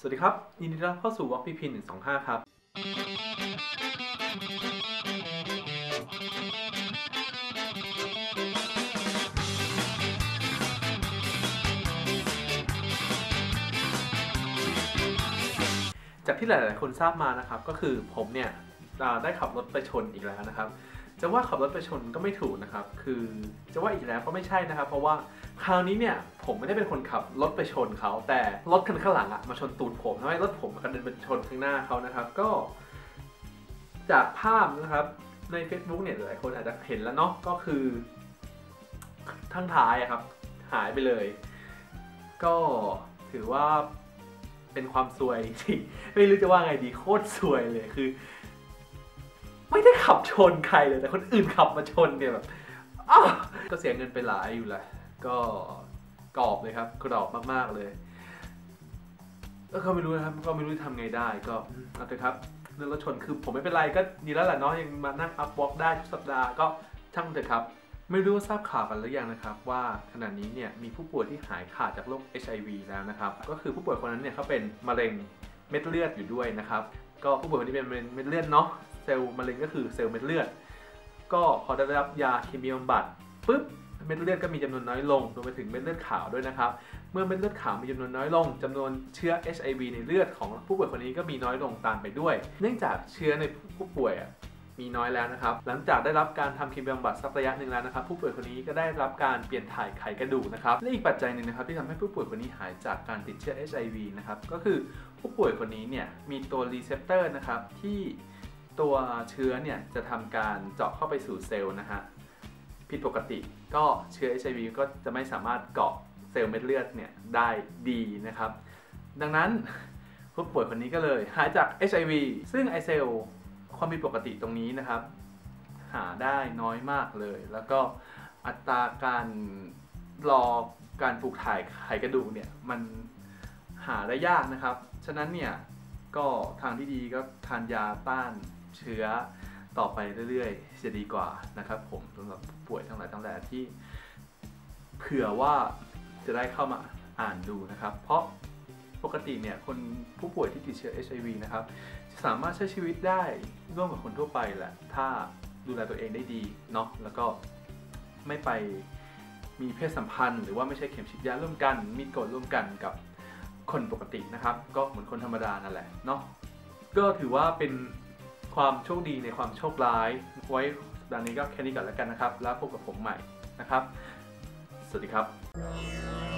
สวัสดีครับ ยินดีต้อนรับเข้าสู่ Walk PP 125ครับ จากที่หลาย ๆ คนทราบมานะครับ ก็คือผมเนี่ยได้ขับรถไปชนอีกแล้วนะครับ จะว่าขับรถไปชนก็ไม่ถูกนะครับ คือจะว่าอีกแล้วก็ไม่ใช่นะครับ เพราะว่าคราวนี้เนี่ยผมไม่ได้เป็นคนขับรถไปชนเขา แต่รถคันข้างหลังอะมาชนตูดผมทำให้รถผมกระเด็นไปชนข้างหน้าเขานะครับ ก็ จากภาพนะครับใน Facebook เนี่ยหลายคนอาจจะเห็นแล้วเนาะก็คือทั้งท้ายอะครับ หายไปเลย ก็ถือว่าเป็นความซวยที่ไม่รู้จะว่าไงดีโคตรซวยเลยคือ ไม่ได้ขับชนใครเลยแต่คนอื่นขับมาชนเนี่ยแบบอ้าก็เสียเงินไปหลายอยู่แหละก็กรอบเลยครับกรอบมากๆเลยก็ไม่รู้นะครับก็ไม่รู้จะทำไงได้ก็เอาเถอะครับเรื่องรถชนคือผมไม่เป็นไรก็ดีแล้วแหละเนาะยังมานั่งอัพวอล์กได้ทุกสัปดาห์ก็ช่างเถอะครับ ไม่รู้ว่าทราบข่าวกันหรือยังนะครับ ว่าขณะนี้เนี่ยมีผู้ป่วยที่หายขาดจากโรค HIV แล้วนะครับ ก็คือผู้ป่วยคนนั้นเนี่ยเขาเป็นมะเร็งเม็ดเลือดอยู่ด้วยนะครับ ก็ผู้ป่วยคนนี้เป็นเม็ดเลือดเนาะ เซลล์มะเร็งก็คือเซลล์เม็ดเลือด ก็พอได้รับยาเคมีบำบัดปุ๊บเม็ดเลือดก็มีจำนวนน้อยลงรวมไปถึงเม็ดเลือดขาวด้วยนะครับ เมื่อเม็ดเลือดขาวมีจำนวนน้อยลงจำนวนเชื้อ HIV ในเลือดของผู้ป่วยคนนี้ก็มีน้อยลงตามไปด้วย เนื่องจากเชื้อในผู้ป่วยมีน้อยแล้วนะครับ หลังจากได้รับการทำเคมีบำบัดสักระยะหนึ่งแล้วนะครับ ผู้ป่วยคนนี้ก็ได้รับการเปลี่ยนถ่ายไขกระดูกนะครับ และอีกปัจจัยหนึ่งนะครับที่ทำให้ผู้ป่วยคนนี้หายจากการติดเชื้อ HIV นะครับ ก็คือผู้ป่วยคนนี้เนี่ยมีตัวรีเซพเตอร์นะครับที่ ตัวเชื้อเนี่ยจะทำการเจาะเข้าไปสู่เซลล์นะฮะผิดปกติก็เชื้อ HIV ก็จะไม่สามารถเกาะเซลล์เม็ดเลือดเนี่ยได้ดีนะครับ ดังนั้นผู้ป่วยคนนี้ก็เลยหายจาก HIV ซึ่งไอเซลล์ความผิดปกติตรงนี้นะครับ หาได้น้อยมากเลย แล้วก็อัตราการรอการปลูกถ่ายไขกระดูกเนี่ยมันหาได้ยากนะครับ ฉะนั้นเนี่ย ก็ทางที่ดีก็ทานยาต้านเชื้อต่อไปเรื่อยๆจะดีกว่านะครับ ผมสำหรับผู้ป่วยทั้งหลายทั้งแหล่ที่ เผื่อว่าจะได้เข้ามาอ่านดูนะครับ เพราะปกติเนี่ยคนผู้ป่วยที่ติดเชื้อ HIV นะครับจะสามารถใช้ชีวิตได้ร่วมกับคนทั่วไปแหละ ถ้าดูแลตัวเองได้ดีเนาะแล้วก็ไม่ไปมีเพศสัมพันธ์ หรือว่าไม่ใช้เข็มฉีดยาร่วมกัน มีกดร่วมกันกับ คนปกตินะครับ ก็เหมือนคนธรรมดานั่นแหละเนาะก็ถือว่าเป็นความโชคดีในความโชคร้าย ไว้สัปดาห์นี้ก็แค่นี้ก่อนแล้วกันนะครับ แล้วพบกับผมใหม่นะครับ สวัสดีครับ